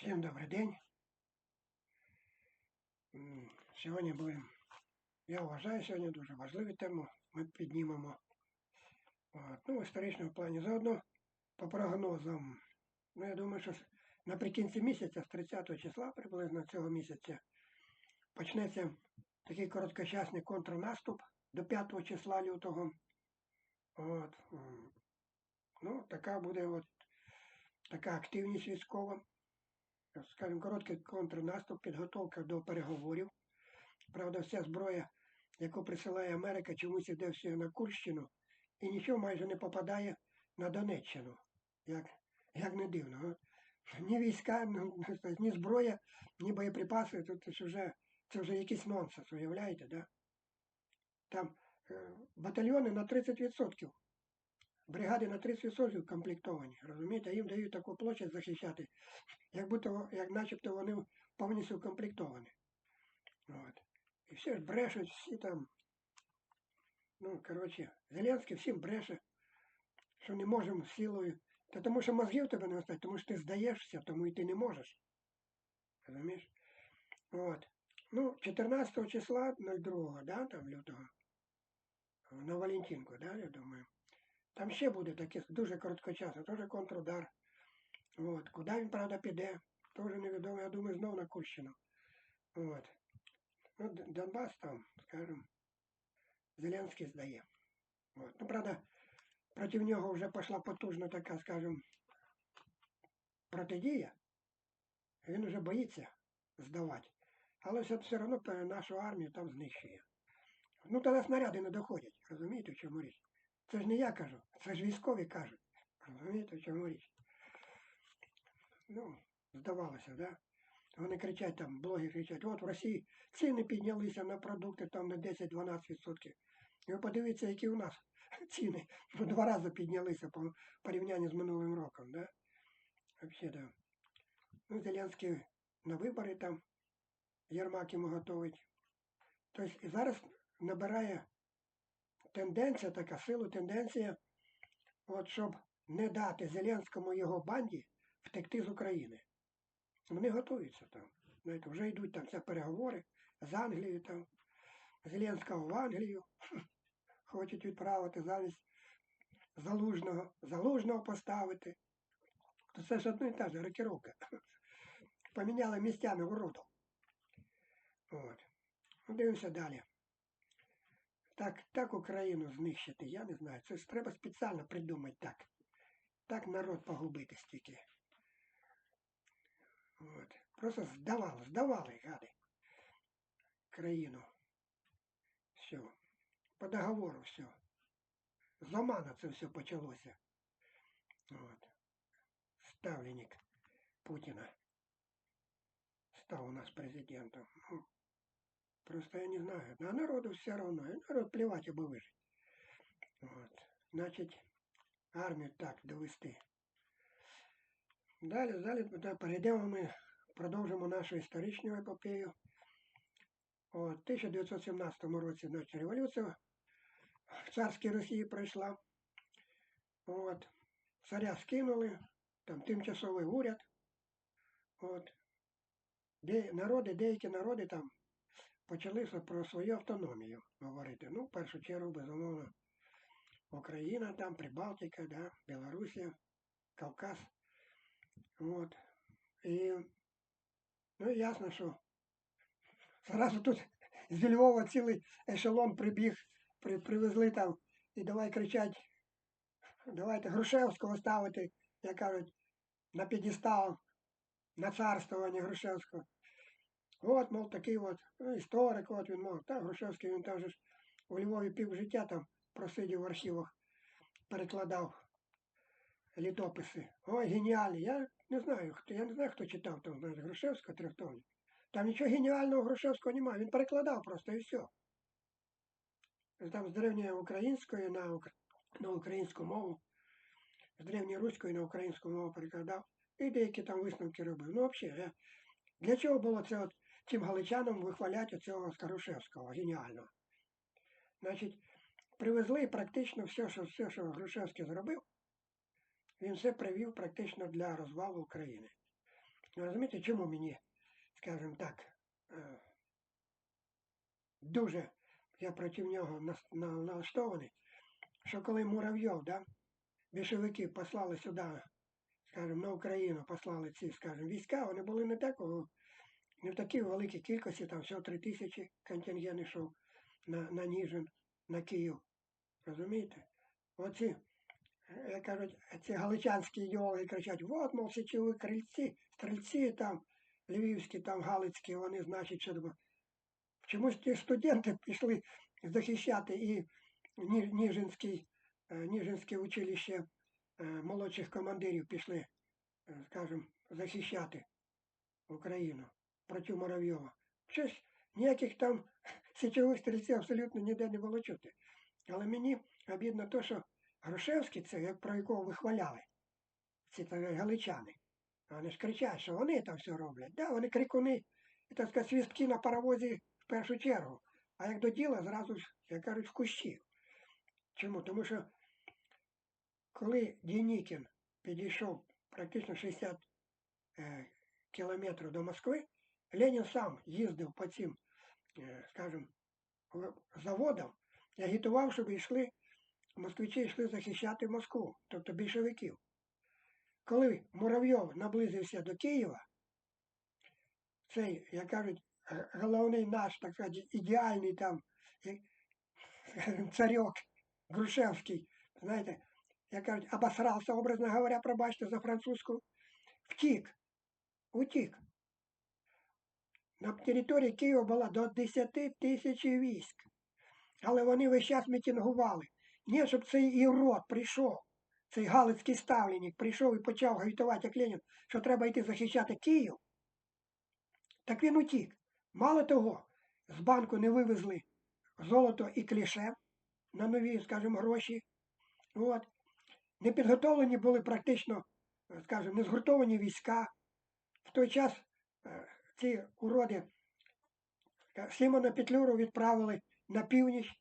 Всім добрий день. Сьогодні будемо, я вважаю, сьогодні дуже важливу тему ми піднімемо. От, ну, в історичному плані заодно по прогнозам. Ну, я думаю, що наприкінці місяця, з 30 числа приблизно цього місяця, почнеться такий короткочасний контрнаступ до 5 числа лютого. От, ну, така буде от, така активність військова скажімо, короткий контрнаступ, підготовка до переговорів. Правда, вся зброя, яку присилає Америка, чомусь іде все на Курщину і нічого майже не попадає на Донеччину. Як, як не дивно. Ні війська, ні, ні зброя, ні боєприпаси, тут це вже, це вже якийсь нонсенс, уявляєте, да? Там е, батальйони на 30%. Бригади на 30% комплектовані, розумієте, їм дають таку площадь захищати, як будто, як начебто вони повністю укомплектовані. От. І всі ж брешуть, всі там. Ну, коротше, Зеленський всім бреше, що не можемо силою. Та тому що мозгів тебе не вистачає, тому що ти здаєшся, тому і ти не можеш. Розумієш? От. Ну, 14 числа 02, да, там лютого, на Валентинку, да, я думаю. Там ще буде таке дуже короткочасно, теж контрудар. От. Куди він, правда, піде, теж невідомо, я думаю, знов на Курщину. От. Ну, Донбас там, скажімо, Зеленський здає. От. Ну, правда, проти нього вже пішла потужна така, скажімо, протидія. Він вже боїться здавати. Але все, все одно нашу армію там знищує. Ну, тоді снаряди не доходять, розумієте, в чому річ? Це ж не я кажу, це ж військові кажуть. Розумієте, в чому річ? Ну, здавалося, да? Вони кричать там, блогери кричать, от в Росії ціни піднялися на продукти там на 10-12%. І ви подивіться, які у нас ціни в два рази піднялися по порівнянні з минулим роком, да? Вообще, да. Ну, Зеленський на вибори там, Єрмак йому готовить. Тобто і зараз набирає тенденція, така силу, тенденція, от щоб не дати Зеленському його банді втекти з України. Вони готуються там. Знаєте, вже йдуть там все переговори з Англією там. Зеленського в Англію хочуть відправити замість залужного, залужного поставити. То це ж одно і та ж рокіровка. Поміняли місцями уродов. От. Ну, дивимося далі. Так, так Україну знищити, я не знаю. Це ж треба спеціально придумати так. Так народ погубити стільки. От. Просто здавали, здавали, гади. Країну. Все. По договору все. З Омана це все почалося. От. Ставленник Путіна став у нас президентом. Просто я не знаю. А народу все равно. Народ плевать аби вижити. От. Значить, армію так довести. Далі, далі да, перейдемо ми, продовжимо нашу історичну епопею. В 1917 році значить, революція в царській Росії пройшла. От, царя скинули, там тимчасовий уряд. От, де, народи, деякі народи там почали со- про свою автономію говорити. Ну, в першу чергу, безумовно, Україна, там, Прибалтика, да, Білорусія, Кавказ. От. І, ну, ясно, що зразу тут з Львова цілий ешелон прибіг, при, привезли там і давай кричать, давайте Грушевського ставити, як кажуть, на п'єдестал, на царствування Грушевського. От, мов, такий от, ну, історик, от він мов. Та Грушевський він там же ж у Львові пів життя там просидів в архівах, перекладав літописи. Ой, геніальний. Я не знаю, хто, я не знаю, хто читав там знаєш, Грушевського трьохтомник. Там нічого геніального Грушевського немає. Він перекладав просто і все. Там з древньої української на, на українську мову, з древньоруської на українську мову перекладав. І деякі там висновки робив. Ну, взагалі, я... для чого було це от цим галичанам вихваляти оцього Скарушевського, геніального? Значить, привезли практично все, що, все, що Грушевський зробив, він все привів практично для розвалу України. Розумієте, чому мені, скажімо так, е, дуже я проти нього налаштований, що коли Муравйов, да, більшовики послали сюди, скажімо, на Україну, послали ці, скажімо, війська, вони були не такого, не в такій великій кількості, там всього три тисячі контингент йшов на, на Ніжин, на Київ. Розумієте? Оці, як кажуть, ці галичанські ідеологи кричать, от, мов, січові крильці, стрільці там, львівські, там, галицькі, вони, значить, що таке. Чомусь ті студенти пішли захищати і Ні- Ніжинський, е, Ніжинське училище е, молодших командирів пішли, е, скажімо, захищати Україну проти Муравйова. Щось ніяких там січових стрільців абсолютно ніде не було чути. Але мені обідно те, що Грушевський, це про якого вихваляли, ці так, галичани. Вони ж кричать, що вони там все роблять. Да, вони крикуни, і, так сказати, свістки на паровозі в першу чергу. А як до діла, зразу як кажуть, в кущі. Чому? Тому що коли Дінікін підійшов практично 60 е, кілометрів до Москви, Ленін сам їздив по цим, е, скажімо, заводам і агітував, щоб йшли, москвичі йшли захищати Москву, тобто більшовиків. Коли Муравйов наблизився до Києва, цей, як кажуть, головний наш, так сказати, ідеальний там скажімо, царьок Грушевський, знаєте, як кажуть, обосрався, образно говоря, пробачте за французьку, втік, утік. На території Києва було до 10 тисяч військ. Але вони весь час мітингували. Ні, щоб цей ірод прийшов, цей галицький ставленник прийшов і почав агітувати, як Ленін, що треба йти захищати Київ. Так він утік. Мало того, з банку не вивезли золото і кліше на нові, скажімо, гроші. От. Не підготовлені були практично, скажімо, не згуртовані війська. В той час е, ці уроди е, Симона Петлюру відправили на північ,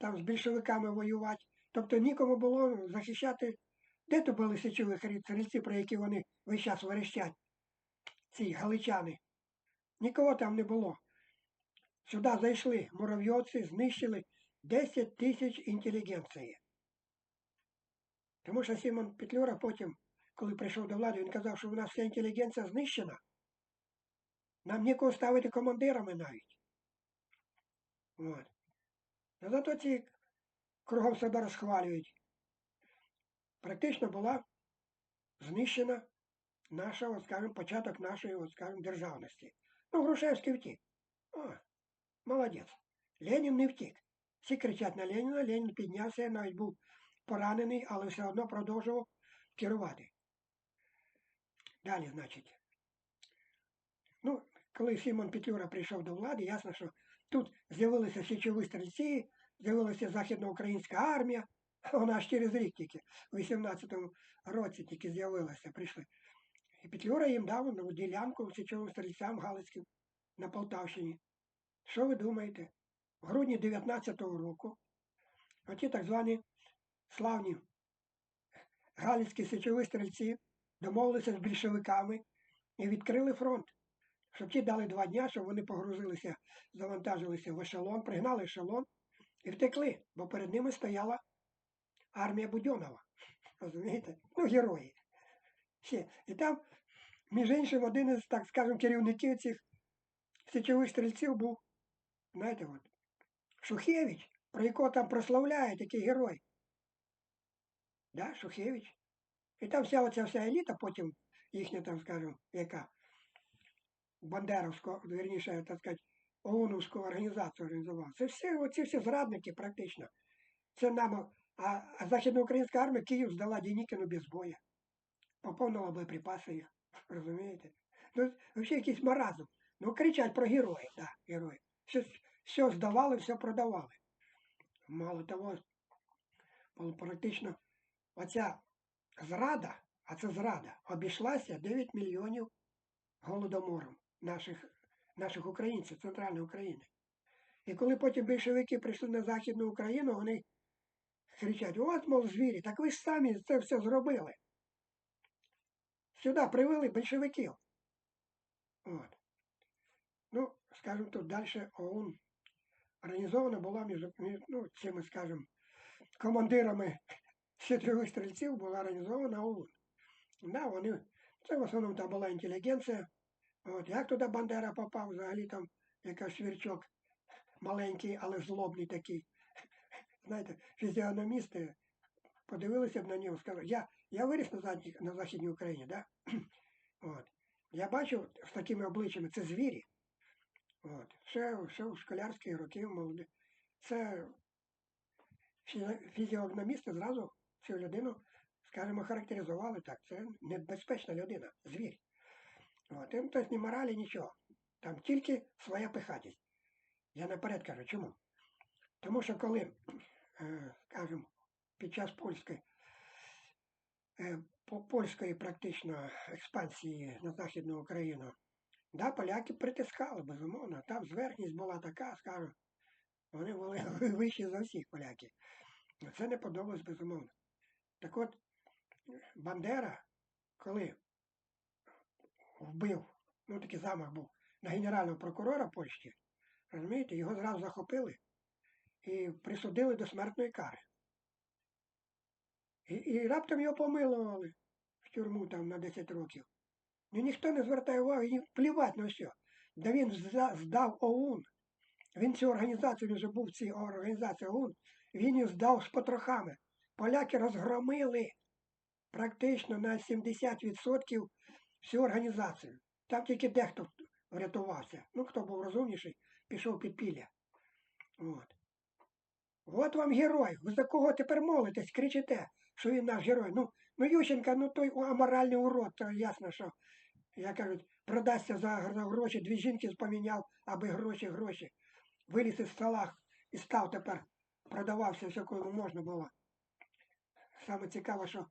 там з більшовиками воювати. Тобто нікому було захищати. Де то були січові стрільці, про які вони весь час верещать, ці галичани. Нікого там не було. Сюди зайшли муравйовці, знищили 10 тисяч інтелігенції. Тому що Сімон Петлюра потім, коли прийшов до влади, він казав, що в нас вся інтелігенція знищена. Нам нікого ставити командирами навіть. От. А зато ці кругом себе розхвалюють. Практично була знищена наша, от, скажімо, початок нашої, от, скажімо, державності. Ну, Грушевський втік. О, молодець. Ленін не втік. Всі кричать на Леніна, Ленін піднявся, навіть був поранений, але все одно продовжував керувати. Далі, значить. Ну, коли Сімон Петлюра прийшов до влади, ясно, що тут з'явилися січові стрільці, з'явилася Західноукраїнська армія. Вона аж через рік тільки, у 18-му році тільки з'явилася, прийшли. І Петлюра їм дав ну, ділянку січовим стрільцям Галицьким на Полтавщині. Що ви думаєте? В грудні 19-го року оті так звані славні галицькі січові стрільці домовилися з більшовиками і відкрили фронт. Щоб ті дали два дня, щоб вони погрузилися, завантажилися в ешелон, пригнали ешелон і втекли, бо перед ними стояла армія Будьонова. Розумієте? Ну, герої. Ще. І там, між іншим, один із, так скажемо, керівників цих січових стрільців був, знаєте, от, Шухевич, про якого там прославляють такий герой. Да, Шухевич. І там вся оця вся еліта, потім їхня, там, скажімо, яка Бандеровську, вірніше, так сказати, ОУНовську організацію організувала. Це всі, оці всі зрадники практично. Це нам, а, а Західноукраїнська армія Київ здала Денікіну без бою. Поповнила боєприпаси їх. Розумієте? Ну, взагалі якийсь маразм. Ну, кричать про героїв, да, героїв. Все, все здавали, все продавали. Мало того, практично оця зрада, а це зрада, обійшлася 9 мільйонів голодомором наших, наших українців, центральної України. І коли потім більшовики прийшли на Західну Україну, вони кричать, от, мов звірі, так ви ж самі це все зробили. Сюди привели більшовиків. От. Ну, скажімо, тут далі ОУН організована була між, ну, цими, скажімо, командирами чотирьох стрільців була організована ОУН. Да, вони, це в основному там була інтелігенція. От, як туди Бандера попав, взагалі там якийсь свірчок маленький, але злобний такий. Знаєте, фізіономісти подивилися б на нього, сказали, я, я виріс на, Західній, на Західній Україні, да? От. Я бачу з такими обличчями, це звірі. От. Ще, ще у школярські роки молоді. Це фі- фізіогномісти зразу цю людину, скажімо, характеризували так. Це небезпечна людина, звір. От. Тобто ні моралі, нічого. Там тільки своя пихатість. Я наперед кажу, чому? Тому що коли, е, скажімо, під час польської, е, польської практично експансії на Західну Україну, да, поляки притискали, безумовно. Там зверхність була така, скажу, вони були вищі за всіх поляків. Це не подобалось безумовно. Так от, Бандера, коли вбив, ну такий замах був на генерального прокурора Польщі, розумієте, його зразу захопили і присудили до смертної кари. І, і раптом його помилували в тюрму там на 10 років. Ну ніхто не звертає уваги, їм плівати на все. Да він здав ОУН. Він цю організацію, він вже був в цій організації ОУН, він її здав з потрохами. Поляки розгромили практично на 70% всю організацію. Там тільки дехто врятувався. Ну, хто був розумніший, пішов під пілля. От. От вам герой. Ви за кого тепер молитесь, кричите, що він наш герой. Ну, ну Ющенка, ну той аморальний урод, то ясно, що, як кажуть, продасться за, гроші, дві жінки поміняв, аби гроші, гроші. Виліз із стола і став тепер, продавався все, кому можна було. Саме цікаво, що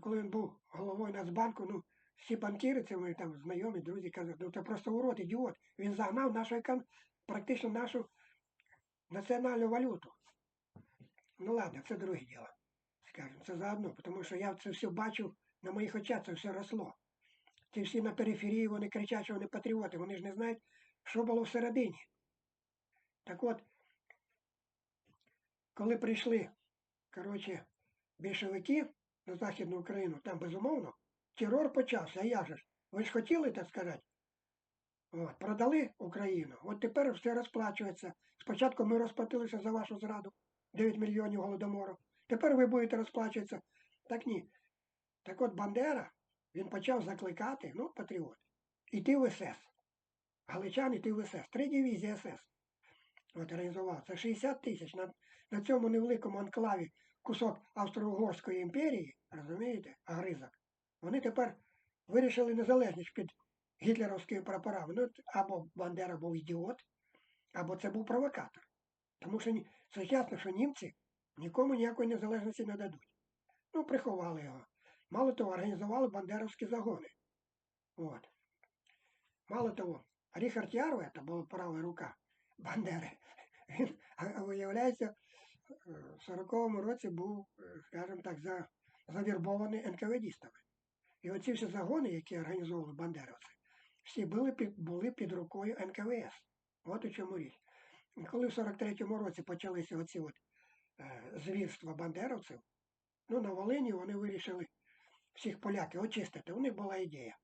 коли він був головою Нацбанку, ну, всі банкіри, це мої там знайомі, друзі, кажуть, ну це просто урод, ідіот. Він загнав нашу практично нашу національну валюту. Ну ладно, це друге діло. Скажемо, це заодно, тому що я це все бачив, на моїх очах це все росло. Ті всі на периферії, вони кричать, що вони патріоти, вони ж не знають, що було всередині. Так от, коли прийшли, коротше, більшовики на Західну Україну, там безумовно, терор почався, а як же ж? Ви ж хотіли, так сказати, От, продали Україну, от тепер все розплачується. Спочатку ми розплатилися за вашу зраду, 9 мільйонів голодомору. Тепер ви будете розплачуватися. Так ні. Так от Бандера, він почав закликати, ну, патріот, іти в СС. Галичан іти в СС. Три дивізії СС. От організував. Це 60 тисяч. На, на цьому невеликому анклаві кусок Австро-Угорської імперії, розумієте, агризок. Вони тепер вирішили незалежність під гітлерівськими прапорами. Ну, або Бандера був ідіот, або це був провокатор. Тому що це ясно, що німці нікому ніякої незалежності не дадуть. Ну, приховали його. Мало того, організували бандеровські загони. От. Мало того, Ріхард Ярве, це була права рука Бандери, він, виявляється, е, в 40-му році був, е, скажімо так, завірбований НКВДістами. І оці всі загони, які організовували бандеровці, всі були під, були під рукою НКВС. От у чому річ. Коли в 43-му році почалися оці от, е, звірства бандеровців, ну на Волині вони вирішили всіх поляків очистити. У них була ідея.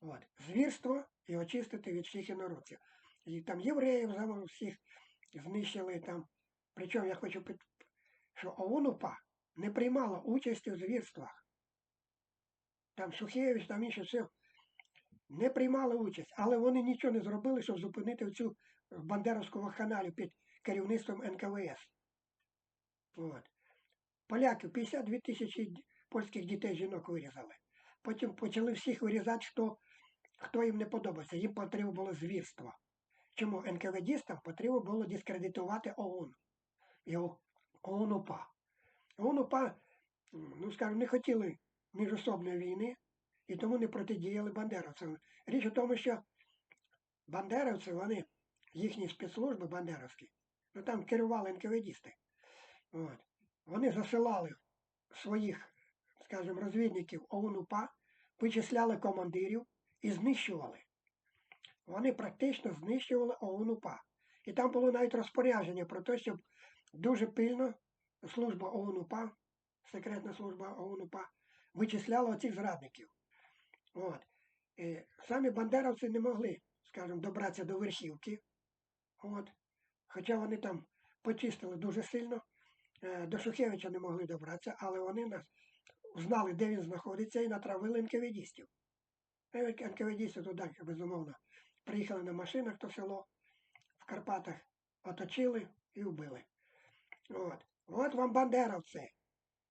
От, звірство і очистити від всіх інородців. І там євреїв зам- всіх знищили там. Причому я хочу під... що ОУН-УПА не приймала участі у звірствах. Там Шухевич, там інше все не приймали участь, але вони нічого не зробили, щоб зупинити цю бандеровську вакханалію під керівництвом НКВС. От. Поляки 52 тисячі польських дітей жінок вирізали. Потім почали всіх вирізати, хто, хто їм не подобається. Їм потрібно було звірство. Чому НКВДістам потрібно було дискредитувати ОУН і О- ОУН-УПА. ОУН-УПА, ну скажімо, не хотіли міжособної війни і тому не протидіяли бандеровцям. Річ у тому, що бандеровці, вони, їхні спецслужби бандеровські, ну там керували НКВДісти. От. Вони засилали своїх, скажімо, розвідників ОУН-УПА, вичисляли командирів і знищували. вони практично знищували ОУН-УПА. І там було навіть розпорядження про те, щоб дуже пильно служба ОУН-УПА, секретна служба ОУН-УПА, вичисляла оцих зрадників. От. І самі бандеровці не могли, скажімо, добратися до верхівки. От. Хоча вони там почистили дуже сильно. Е, До Шухевича не могли добратися, але вони нас знали, де він знаходиться, і натравили НКВДістів. НКВДісти туди, безумовно, приїхали на машинах то село в Карпатах, оточили і вбили. От. От вам бандеровці.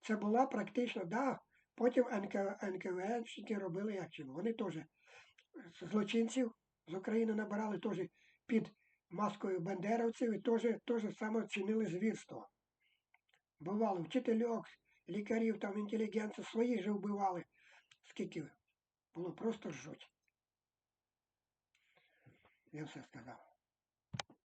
Це була практично, да, потім НК, НКВНщики робили як чим. Вони теж злочинців з України набирали теж під маскою бандеровців і теж, саме чинили звірство. Бували вчительок, лікарів, там інтелігенцію, своїх же вбивали. Скільки було просто жуть. Я все сказав.